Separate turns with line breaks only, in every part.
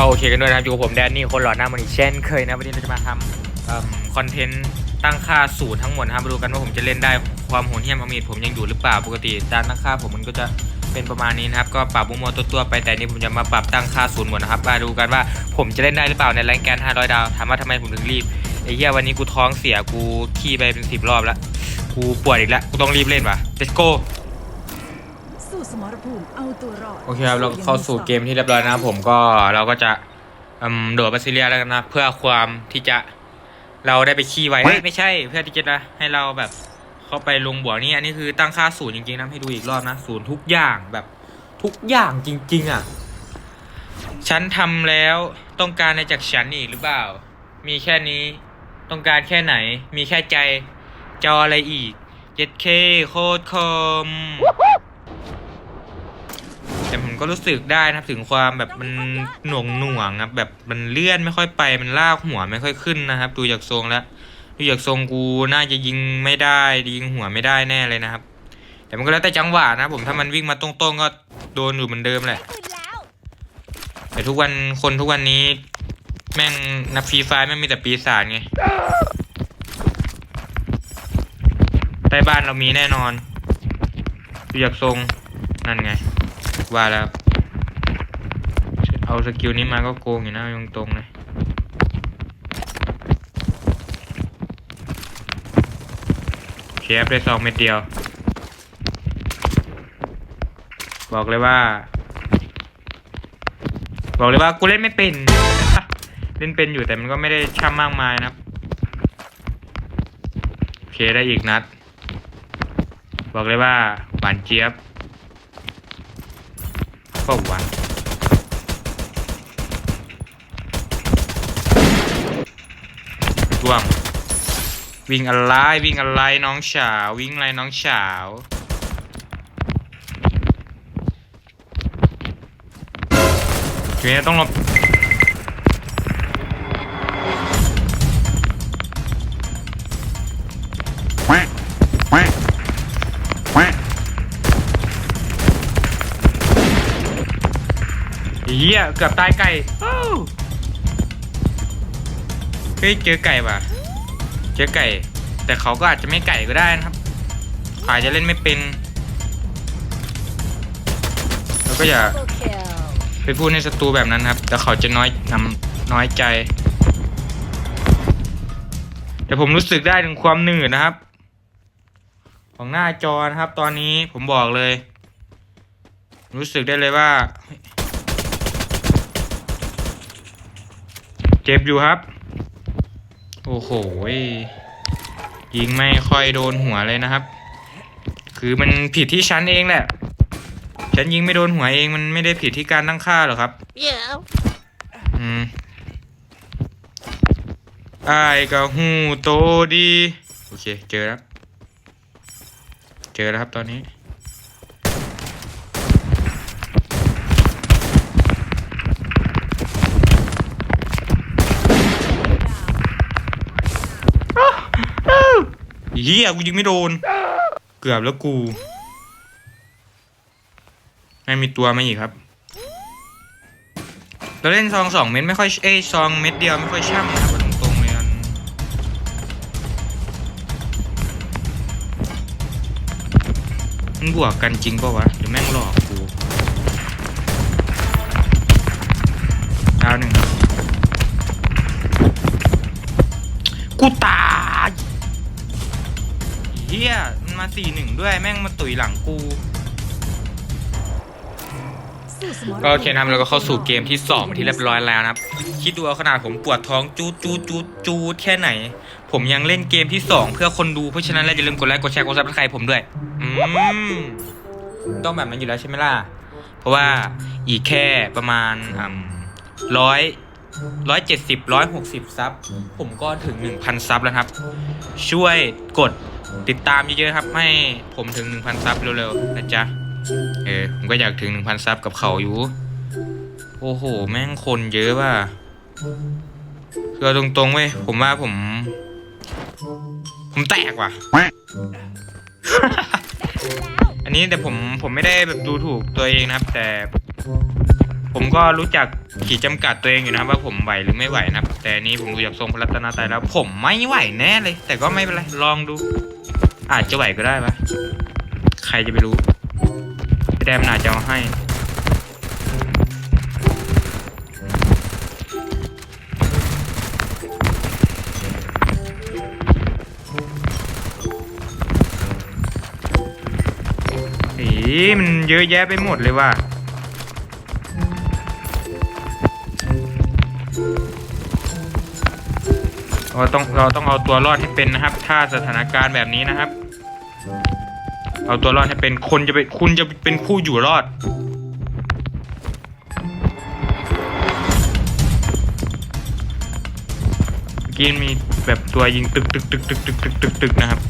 ก็โอเคกันด้วยนะครับอยู่กับผมแดนนี่คนหล่อหน้ามันอีกเช่นเคยนะวันนี้เราจะมาทำคอนเทนต์ตั้งค่าศูนย์ทั้งหมดนะครับมาดูกันว่าผมจะเล่นได้ความโหดเหี้ยมอมหิตผมยังอยู่หรือเปล่าปกติการตั้งค่าผมมันก็จะเป็นประมาณนี้นะครับก็ปรับมุมมองตัวๆไปแต่นี่ผมจะมาปรับตั้งค่าศูนย์หมดนะครับมาดูกันว่าผมจะเล่นได้หรือเปล่าในแรงแกน500 ดาวถามว่าทำไมผมถึงรีบไอ้เหี้ยวันนี้กูท้องเสียกูขี้ไปเป็นสิบรอบแล้วกูปวดอีกแล้วกูต้องรีบเล่นว่ะ let's go
รภูมิเอาตัวรอด
โอเคครับเราเข้าสู่เกมที่เรียบร้อยนะครับผมก็เราก็จะอืมโดดบาซิเลียแล้วกันนะเพื่อความที่จะเราได้ไปขี้ไว้เฮ้ยไม่ใช่ เพื่อที่จะให้เราแบบเข้าไปลงบ่อนี่อันนี้คือตั้งค่าศูนย์จริงๆนะให้ดูอีกรอบนะศูนย์ทุกอย่างแบบทุกอย่างจริง ๆ อะ ฉันทำแล้วต้องการอะไรจากฉันอีกหรือเปล่า มีแค่นี้ต้องการแค่ไหน มีแค่ใจจออะไรอีกเจ็ดเคโคตรคม แต่ผมก็รู้สึกได้นะครับถึงความแบบมันหน่วงหน่วงครับแบบมันเลื่อนไม่ค่อยไปมันลากหัวไม่ค่อยขึ้นนะครับ ดูจากทรงแล้วดูจากทรงกูน่าจะยิงไม่ได้ยิงหัวไม่ได้แน่เลยนะครับ แต่มันก็แล้วแต่จังหวะนะผมถ้ามันวิ่งมาตรงๆก็โดนอยู่เหมือนเดิมแหละ
แล้ว
แต่ทุกวันคนทุกวันนี้ แม่งนับฟรีไฟแม่งมีแต่ปีศาจไงใต้บ้านเรามีแน่นอนดูจากทรงนั่นไง ว่าแล้ว เอาสกิลนี้มาก็โกงอยู่นะตรงตรงๆเลยเคฟได้สองเม็ดเดียว บอกเลยว่า บอกเลยว่ากูเล่นไม่เป็น เล่นเป็นอยู่แต่มันก็ไม่ได้ช่ำมากมายนะครับโอเคได้อีกนัด บอกเลยว่าหวานเจี๊ยบ ว่าวะร่วง วิ่งอะไร วิ่งอะไรน้องสาว วิ่งอะไรน้องสาวทีนี้ต้องลบ ฮียเกือบตายไก่เฮ้ยเจอไก่ว่ะเจอไก่ แต่เขาก็อาจจะไม่ไก่ก็ได้นะครับอาจจะเล่นไม่เป็นแล้วก็อย่าไปพูดในศัตรูแบบนั้นครับแต่เขาจะน้อยนำน้อยใจ แต่ผมรู้สึกได้ถึงความหนืดนะครับ ของหน้าจอนะครับ ตอนนี้ผมบอกเลย รู้สึกได้เลยว่า เจ็บอยู่ครับ โอ้โหยิงไม่ค่อยโดนหัวเลยนะครับ คือมันผิดที่ฉันเองแหละ ฉันยิงไม่โดนหัวเองมันไม่ได้ผิดที่การตั้งค่าหรอกครับ
เดี๋ยว
อืมไอ้ายก็หูโตดี โอเค เจอแล้ว เจอแล้วครับตอนนี้ เฮียกูยิงไม่โดน เกือบแล้วกูไม่มีตัวมาอีกครับ เราเล่นซองสองเม็ดไม่ค่อยเอ้ยซองเม็ดเดียวไม่ค่อยช่ำนะครับตรงๆเลยมันมันบวกกันจริงปะวะหรือแม่งหลอกกูดาวหนึ่งกูตาย มันมาสี่หนึ่งด้วยแม่งมาตุ๋ยหลังกู
สู้สมรภูมิ
ก็โอเคนะครับเราก็เข้าสู่เกมที่สองที่เรียบร้อยแล้วนะครับ คิดดูเอาขนาดผมปวดท้องจูดจูดจูดจูดแค่ไหน ผมยังเล่นเกมที่สองเพื่อคนดูเพราะฉะนั้นแล้วอย่าลืมกดไลค์กดแชร์กดซับสไครต์ผมด้วย อืมต้องแบบนั้นอยู่แล้วใช่ไหมล่ะ เพราะว่าอีกแค่ประมาณร้อยร้อยเจ็ดสิบร้อยหกสิบซับ ผมก็ถึงหนึ่งพันซับแล้วครับ ช่วยกด ติดตามเยอะๆครับ ให้ผมถึงหนึ่งพันซับเร็วๆนะจ๊ะ เออ ผมก็อยากถึงหนึ่งพันซับกับเขาอยู่ โอ้โห แม่งคนเยอะว่ะคือเอาตรงๆเว้ย ผมว่าผม ผมแตกว่ะ อันนี้แต่ผมผมไม่ได้แบบดูถูกตัวเองนะครับ แต่ ผมก็รู้จักขีดจำกัดตัวเองอยู่นะครับว่าผมไหวหรือไม่ไหวนะครับ แต่นี้ผมดูจากทรงพระรัตนาตรัยแล้ว ผมไม่ไหวแน่เลย แต่ก็ไม่เป็นไรลองดู อาจจะไหวก็ได้ปะใครจะไปรู้แดมน่าจะเอาให้อีมันเยอะแยะไปหมดเลยว่ะ เราต้องเราต้องเอาตัวรอดให้เป็นนะครับ ถ้าสถานการณ์แบบนี้นะครับ เอาตัวรอดให้เป็นคนจะเป็นคุณจะเป็นผู้อยู่รอด กินมีแบบตัวยิงตึกตึกตึกตึกตึกตึกตึกนะครับ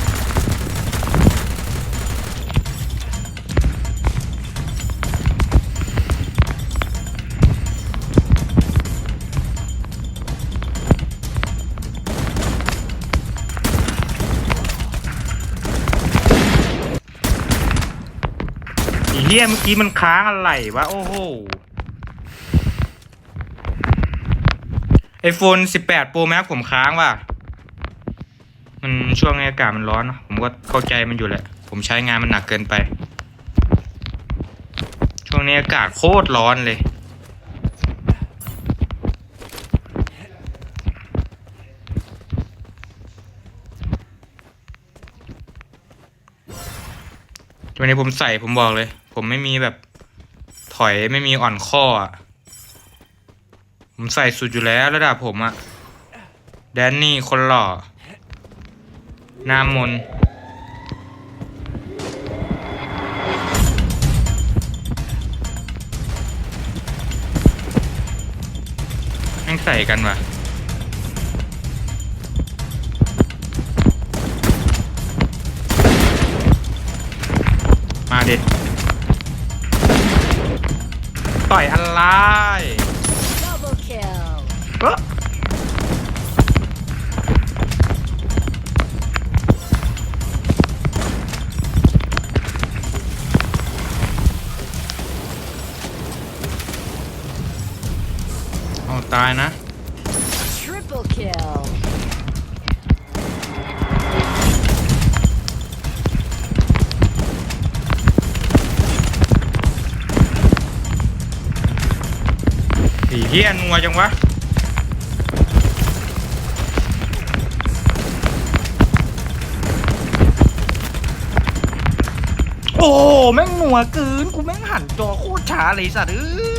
เฮียเมื่อกี้มันค้างอะไรวะ โอ้โหไอโฟน18 Pro Max ผมค้างว่ะ มันช่วงอากาศมันร้อนเนอะผมก็เข้าใจมันอยู่แหละ ผมใช้งานมันหนักเกินไป ช่วงนี้อากาศโคตรร้อนเลย วันนี้ผมใส่ผมบอกเลย ผมไม่มีแบบถอยไม่มีอ่อนข้ออะผมใส่สุดอยู่แล้วระดับผมอะ แดนนี่คนหล่อน้ามนต์แม่งใส่กันว่ะมาเดิ ต่อยอะไร
Double kill
เอ้อเอาตายนะ เฮียนัวจังวะ
โอ้แม่งหนัวเกินกูแม่งหันจอโคตรช้าเลยสัตว์เอ้